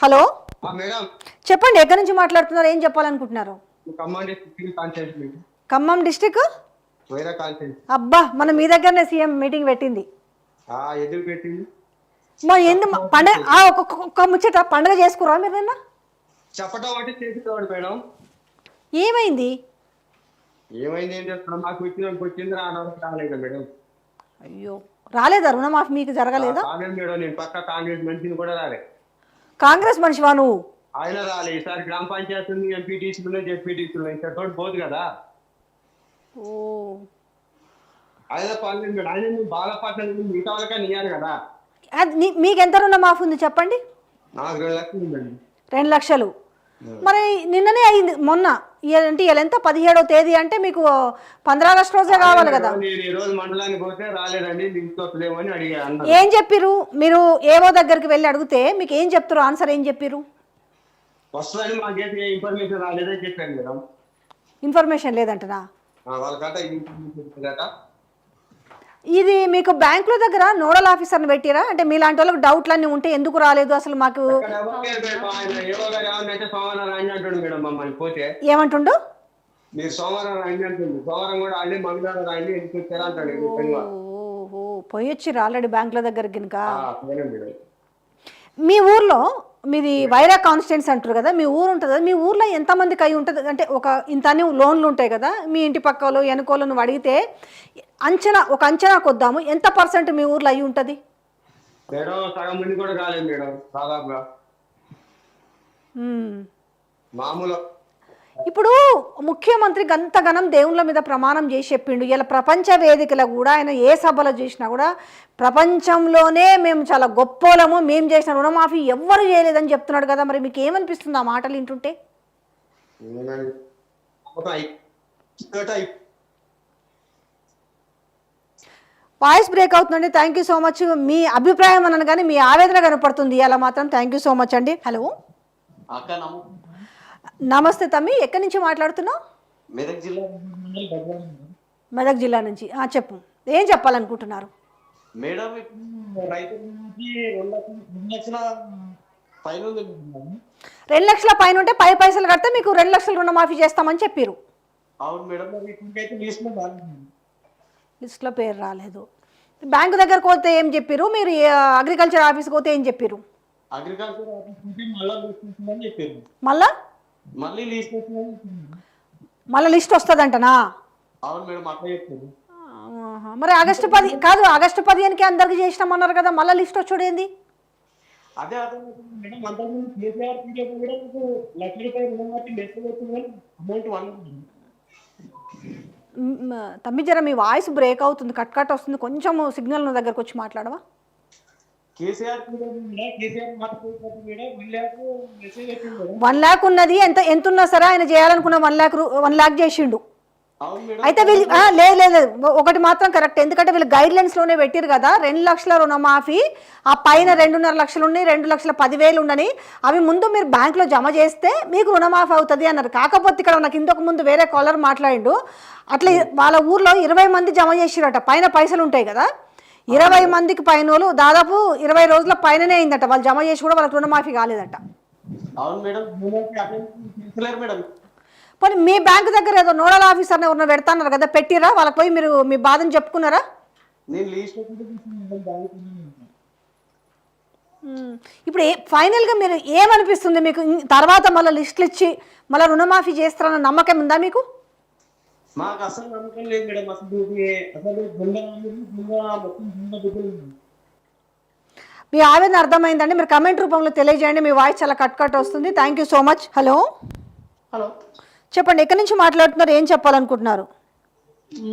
Hello? Madam. చెప్పండి ఎక్కడి నుంచి మాట్లాడుతున్నారు? ఏం చెప్పాలనుకుంటున్నారు? ఖమ్మం డిస్టిక్ అబ్బా మన మీ దగ్గరనే సీఎం మీటింగ్ పెట్టింది. మరి ఎందు పండగ ఆ, ఒక ఒక- ఒక ముచ్చట పండగ చేసుకురా మీరు నిన్న? అంటే చేసేవాడు మేడం. ఏమైంది? ఏమైంది ఏం చేస్తున్నాం మాకు వచ్చిన వచ్చింది రావడానికి రాలేదు మేడం. అయ్యో రాలేదా రుణమాఫీ మీకు జరగలేదా? మేడం నేను పక్క కాంగ్రెస్ మనిషిని కూడా రాలే. కాంగ్రెస్ మనిషివా నువ్వు ఆయన రాలే ఈసారి గ్రామ పంచాయతీ ఉంది ఎంపీటీసీలు జెడ్పీటీసీలు ఇంకా తోటి పోదు కదా. ఓ. ఆయన మేడం ఆయన బాగా పట్టలేదు మిగతా వాళ్ళకే నీయాలి కదా. అది నీ- మీకు ఎంత రుణమాఫీ ఉంది చెప్పండి? నాకు రెండు లక్షలు ఉందండి. రెండు లక్షలు. మరి నిన్ననే అయింది మొన్న. అంటే ఎంత? పదిహేడో తేదీ అంటే మీకు పంద్రా ఆగస్ట్ రోజే కావాలి కదా. ఏం చెప్పిరు మీరు ఏవో దగ్గరికి వెళ్ళి అడిగితే మీకు ఏం చెప్తారు? ఆన్సర్ ఏం చెప్పిరు ఇన్ఫర్మేషన్ లేదంటనా ఆ, వాళ్ళకట ఇన్ఫర్మేషన్ కదా ఇది మీకు బ్యాంకుల దగ్గర నోడల్ ఆఫీసర్ని పెట్టిరా? అంటే మీలాంటి వాళ్ళకి డౌట్లు అన్నీ ఉంటే ఎందుకు రాలేదు అసలు మాకు? ఏమంటుండు? మీరు సోమవారం రాండి అంటుంది సోమవారం కూడా రాండి మంగళవారం రాండి ఎందుకు వచ్చారా అంటాడు ఇది శనివారం. ఓహో ఆల్రెడీ బ్యాంకుల కనుక మేడం. మీ ఊర్లో మీది వైరా కాన్స్టిట్యున్సీ అంటారు కదా మీ ఊరు ఉంటుంది కదా మీ ఊర్లో ఎంతమందికి అయి ఉంటుంది? అంటే ఒక ఇంత లోన్లు ఉంటాయి కదా మీ ఇంటి పక్కలో వెనుకోలో నువ్వు అడిగితే అంచనా ఒక అంచనా కొద్దాము ఎంత పర్సెంట్ మీ ఊర్లో అయి ఉంటుంది? మేడం సగం మంది కూడా కాలేదు మేడం దాదాపుగా మ్మ్. మామూలు ఇప్పుడు ముఖ్యమంత్రి గంతగనం దేవుళ్ళ మీద ప్రమాణం చేసి చెప్పిండు. ఇలా ప్రపంచ వేదికలో కూడా ఆయన ఏ సభలో చేసినా కూడా ప్రపంచంలోనే మేము చాలా గొప్పోలము మేము చేసిన రుణమాఫీ ఎవ్వరు చేయలేదని చెప్తున్నాడు కదా. మరి మీకు ఏమనిపిస్తుంది ఆ మాటలు వింటుంటే? వాయిస్ బ్రేక్ అవుతుందండి. థ్యాంక్ యూ సో మచ్ మీ అభిప్రాయం అనగానే కానీ మీ ఆవేదన కనపడుతుంది. ఇలా మాత్రం థ్యాంక్ యూ సో మచ్ అండి. హలో అక్క నమస్తే తమ్మి ఎక్కడి నుంచి మాట్లాడుతున్నావు? మెదక్ జిల్లా మెదక్ జిల్లా నుంచి. ఆ, చెప్పు. ఏం చెప్పాలనుకుంటున్నారు? మేడం రెండు లక్షల పైన ఉంటే పై పైసలు కడితే మీకు రెండు లక్షలు రుణమాఫీ చేస్తామని చెప్పారు అవును మేడం లిస్ట్లో పేరు రాలేదు. బ్యాంకు దగ్గరకు పోతే ఏం చెప్పారు మీరు అగ్రికల్చర్ ఆఫీస్కి పోతే ఏం చెప్పారు అగ్రికల్చర్ ఆఫీస్ మళ్ళీ? మళ్ళా లిస్ట్ మళ్ళీ లిస్ట్ వస్తుందంటనా? అవును మేడం అట్లా చెప్పారు ఆహా. మరి ఆగస్టు పది కాదు ఆగస్టు పదిహేనుకి అందరికి చేసినామన్నారు కదా మళ్ళీ లిస్ట్ వచ్చుడు ఏంది? అదే అవుతుంది మేడం అంతకుముందు కేసీఆర్ పీరియడ్ కూడా నాకు లక్ష రూపాయలు రుణమాఫీ లెక్క వచ్చింది కానీ అమౌంట్ వన్ మ్, తమ్మి జర మీ వాయిస్ బ్రేక్ అవుతుంది కట్ కట్ వస్తుంది కొంచెం సిగ్నల్ దగ్గరకు వచ్చి మాట్లాడవా? వన్ ల్యాక్ ఉన్నది ఎంత ఎంత ఉన్నా సరే ఆయన చేయాలనుకున్న వన్ ల్యాక్ వన్ ల్యాక్ చేసిండు. అయితే వీళ్ళు లేదు లేదు. ఒకటి మాత్రం కరెక్ట్ ఎందుకంటే వీళ్ళు గైడ్లోనే పెట్టారు కదా రెండు లక్షల రుణమాఫీ ఆ పైన రెండున్నర లక్షలు ఉన్నాయి రెండు లక్షల పదివేలు ఉండని అవి ముందు మీరు బ్యాంకులో జమ చేస్తే మీకు రుణమాఫీ అవుతుంది అన్నారు. కాకపోతే ఇక్కడ నాకు ఇంతకు ముందు వేరే కాలర్ మాట్లాడిండు. అట్లా వాళ్ళ ఊర్లో ఇరవై మంది జమ చేసిరట పైన పైసలు ఉంటాయి కదా. ఇరవై మందికి పైన దాదాపు ఇరవై రోజుల పైననే అయిందట. వాళ్ళు జమ చేసి కూడా వాళ్ళకి రుణమాఫీ కాలేదట. అవును మేడం. మేడం పోనీ మీ బ్యాంక్ దగ్గర ఏదో నోడల్ ఎవరినో పెడతాన్నారు కదా పెట్టిరా? వాళ్ళకి పోయి మీరు మీ బాధను చెప్పుకున్నారా. ఇప్పుడు ఫైనల్గా మీరు ఏమనిపిస్తుంది మీకు? తర్వాత మళ్ళీ లిస్టులు ఇచ్చి మళ్ళీ రుణమాఫీ చేస్తారన్న నమ్మకం ఉందా మీకు? మాకు అసలు నమ్మకం లేదు మేడం. అసలు అసలు మీ ఆవేదన అర్థమైందండి. మీరు కమెంట్ రూపంలో తెలియజేయండి. మీ వాయిస్ చాలా కట్ కట్ వస్తుంది. Thank you so much hello hello చెప్పండి ఎక్కడి నుంచి మాట్లాడుతున్నారు? ఏం చెప్పాలనుకుంటున్నారు?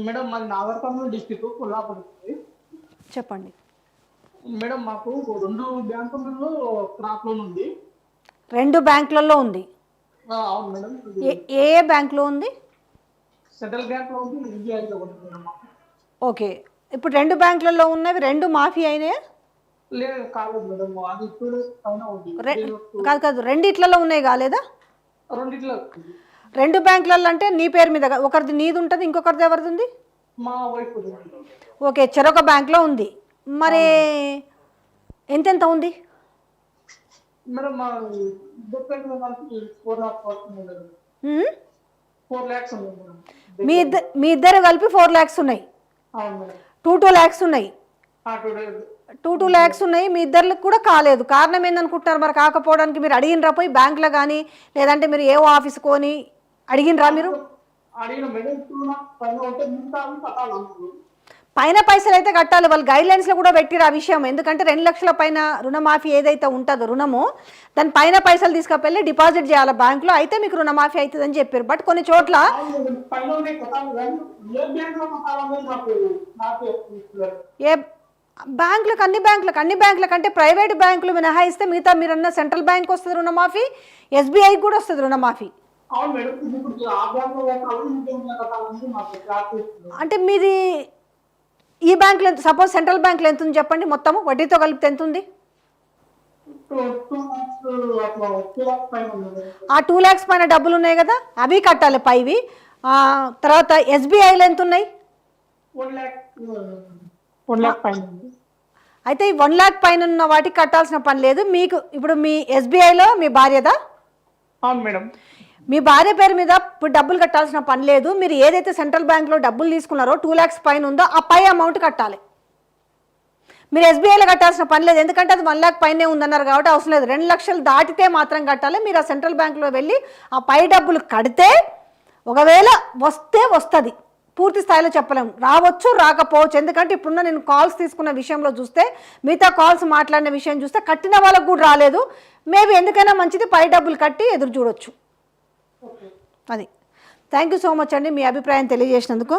మేడం మాది నాగర్కర్నూలు డిస్టిక్ కొల్లాపూర్. చెప్పండి. మేడం మాకు రెండు బ్యాంకులలో క్రాప్ లోన్ ఉంది. రెండు బ్యాంకులలో ఉంది. అవును మేడం. ఏ ఏ బ్యాంకులో ఉంది? సెంట్రల్ ఉంది ఎస్బీఐలో ఉంది. ఓకే. ఇప్పుడు రెండు బ్యాంకులలో ఉన్నవి రెండు మాఫీ అయినాయా? లేదు కాలేదు మేడం. అది ఇప్పుడు పైన ఉంది. రె- కాదు కాదు. రెండిట్లలో ఉన్నాయి కాలేదా? రెండిట్లో రెండు బ్యాంకులలో అంటే నీ పేరు మీద కా- ఒకరిది నీది ఉంటుంది ఇంకొకరిది ఎవరిది ఉంది? మా వైఫ్ ఓకే చెరొక బ్యాంక్లో ఉంది. మరి ఎంతెంత ఉంది? మేడం మా ఇద్దరు పేరు కలిపి ఫోర్ లాక్స్ పడుతుంది మేడం. ఉమ్? ఫోర్ ల్యాక్స్ ఉంది మేడం. మీ ఇద్దరు మీ ఇద్దరు కలిపి ఫోర్ ల్యాక్స్ ఉన్నాయి. టూ టూ ల్యాక్స్ ఉన్నాయి. టూ టూ ల్యాక్స్ ఉన్నాయి. మీ ఇద్దరికి కూడా కాలేదు. కారణం ఏందనుకుంటున్నారు మరి? కాకపోవడానికి మీరు అడిగినరా పోయి బ్యాంకులో కానీ లేదంటే మీరు ఏవో ఆఫీస్ కొని అడిగినరా మీరు? పైన పైసలు అయితే కట్టాలి వాళ్ళు గైడ్ లైన్స్లో కూడా పెట్టిరు ఆ విషయం. ఎందుకంటే రెండు లక్షల పైన రుణమాఫీ ఏదైతే ఉంటుందో రుణము దాని పైన పైసలు తీసుకెళ్ళి డిపాజిట్ చేయాలి బ్యాంకులో అయితే మీకు రుణమాఫీ అవుతుందని చెప్పారు బట్ కొన్ని చోట్ల ఏ బ్యాంకులకు అన్ని బ్యాంకులకు అన్ని బ్యాంకులకు అంటే ప్రైవేట్ బ్యాంకులు మినహాయిస్తే మిగతా మీరన్న సెంట్రల్ బ్యాంక్ వస్తుంది రుణమాఫీ ఎస్బీఐకి కూడా వస్తుంది రుణమాఫీ. అంటే మీది ఈ బ్యాంకులో ఎంత సపోజ్ సెంట్రల్ బ్యాంకులో ఎంత ఉంది చెప్పండి మొత్తము వడ్డీతో కలిపితే ఎంత ఉంది. ఆ టూ ల్యాక్స్ పైన డబ్బులు ఉన్నాయి కదా అవి కట్టాలి పైవి. తర్వాత ఎస్బీఐలో ఎంత ఉన్నాయి? అయితే ఈ వన్ ల్యాక్ పైన ఉన్న వాటికి కట్టాల్సిన పని లేదు. మీకు ఇప్పుడు మీ ఎస్బీఐలో మీ భార్యదా? అవును మేడం. మీ భార్య పేరు మీద ఇప్పుడు డబ్బులు కట్టాల్సిన పని లేదు. మీరు ఏదైతే సెంట్రల్ బ్యాంక్లో డబ్బులు తీసుకున్నారో టూ ల్యాక్స్ పైన ఉందో ఆ పై అమౌంట్ కట్టాలి. మీరు ఎస్బీఐలో కట్టాల్సిన పని లేదు. ఎందుకంటే అది వన్ ల్యాక్ పైనే ఉందన్నారు కాబట్టి అవసరం లేదు. రెండు లక్షలు దాటితే మాత్రం కట్టాలి. మీరు ఆ సెంట్రల్ బ్యాంక్లో వెళ్ళి ఆ పై డబ్బులు కడితే ఒకవేళ వస్తే వస్తుంది. పూర్తి స్థాయిలో చెప్పలేము. రావచ్చు రాకపోవచ్చు. ఎందుకంటే ఇప్పుడున్న నేను కాల్స్ తీసుకున్న విషయంలో చూస్తే మిగతా కాల్స్ మాట్లాడిన విషయం చూస్తే కట్టిన వాళ్ళకు కూడా రాలేదు. మేబీ ఎందుకైనా మంచిది పై డబ్బులు కట్టి ఎదురు చూడొచ్చు. అది. థ్యాంక్ యూ సో మచ్ అండి మీ అభిప్రాయం తెలియజేసినందుకు.